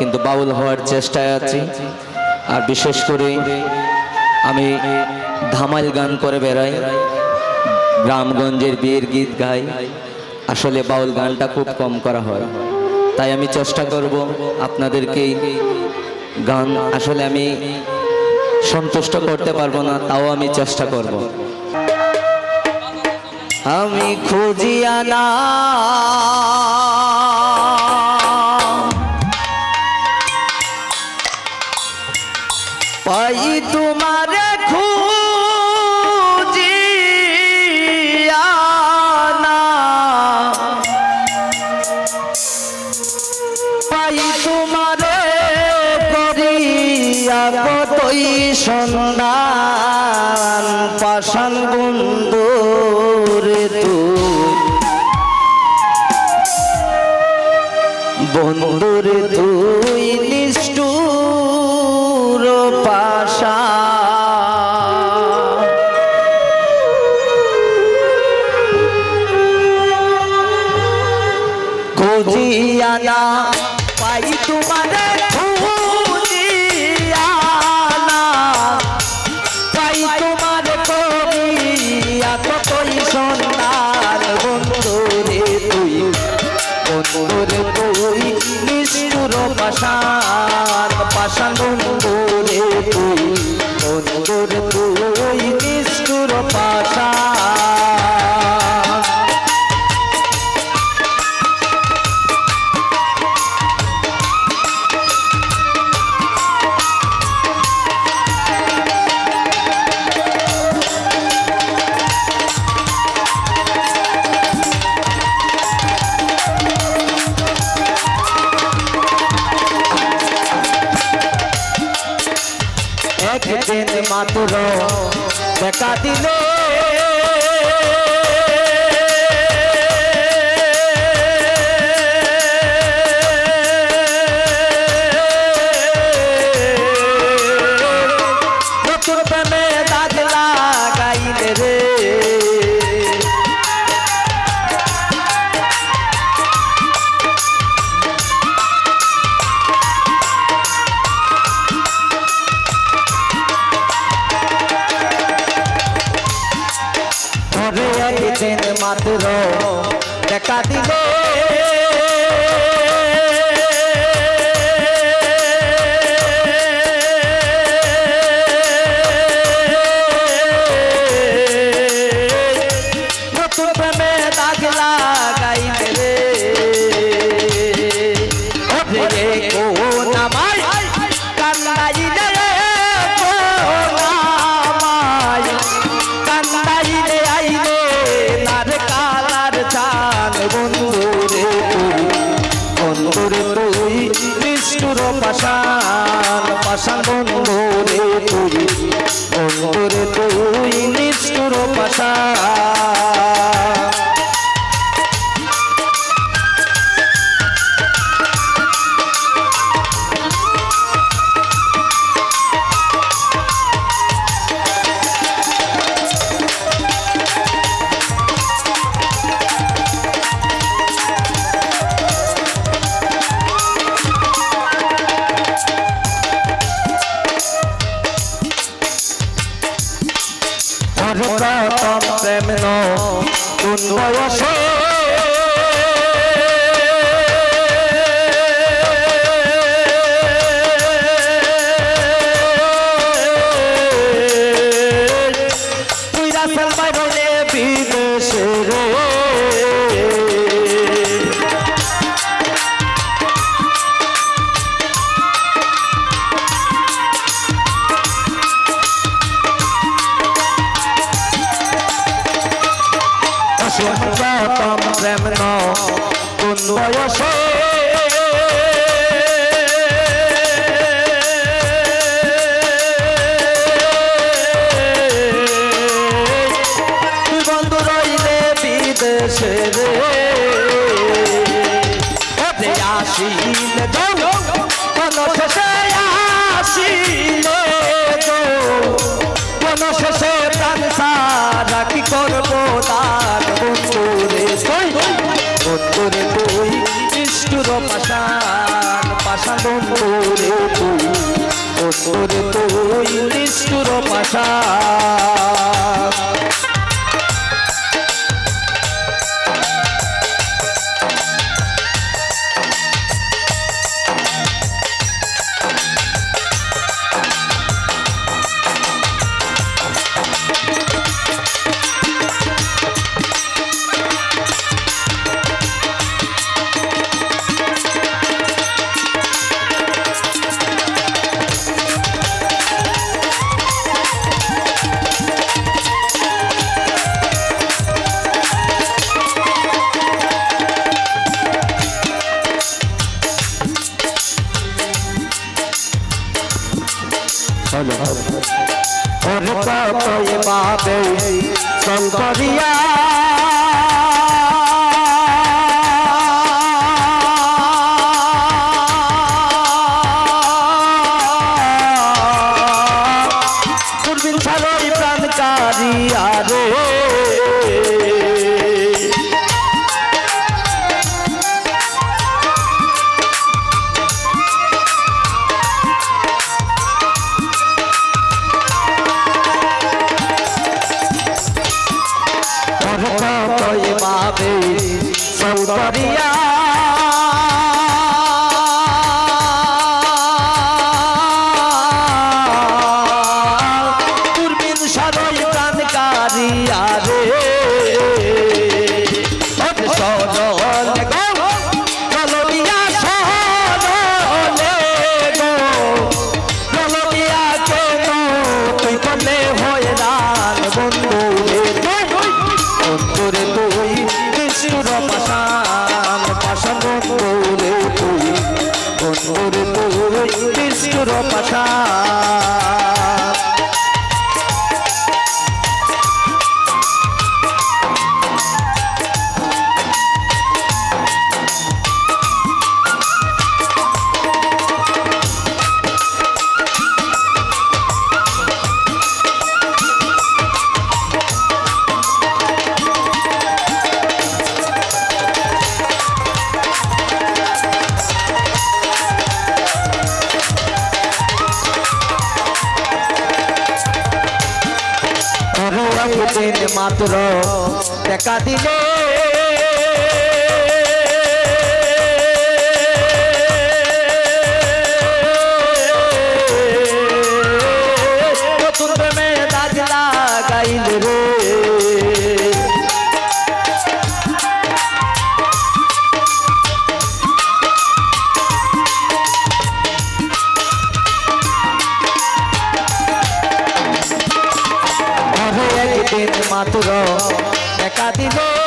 কিন্তু বাউল হওয়ার চেষ্টায় আছি। আর বিশেষ করে আমি ধামাইল গান করে বেড়াই, গ্রামগঞ্জের বিয়ের গীত গাই। আসলে বাউল গানটা খুব কম করা হয়। তাই আমি চেষ্টা করব আপনাদেরকে গান আসলে আমি সন্তুষ্ট করতে পারব না, তাও আমি চেষ্টা করব। আমি খুঁজি আনা পাই তোমার খুঁজিয়ানা পাই তোমারে মাত্র। দেখা দিলে। দেখা দিলে। নিষ্ঠুর পাশাল পাশাল বন্ধুরে তুই। বন্ধুরে তুই নিষ্ঠুর পাশান। প্রথম প্রেম কোন কোন বয়সে? তুই বন্ধু রইলে বিদেশে রে। ওতে আসিলে বন্ধুরে তুই নিষ্ঠুর পাশান পাশা বন্ধুরে তুই বন্ধুরে তুই নিষ্ঠুর পাশান দেই শঙ্করিয়া মাত্র। দেখা দিলে মাতুর। দেখা দিব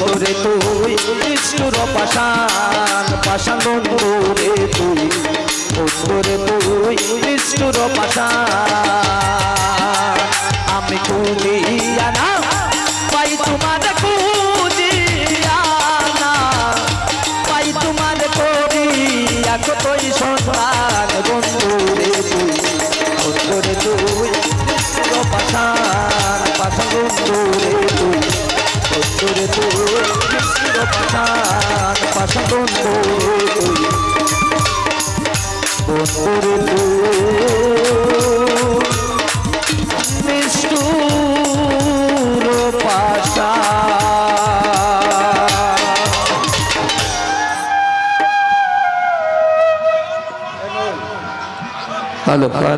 করে তুই বিষ্ণুর পাশান পাশান করে তুই। করে তুই বিষ্ণুর পাশান আমি তুমি আনা বন্ধু বন্ধুরে নিষ্ঠুর পাশা হ্যালো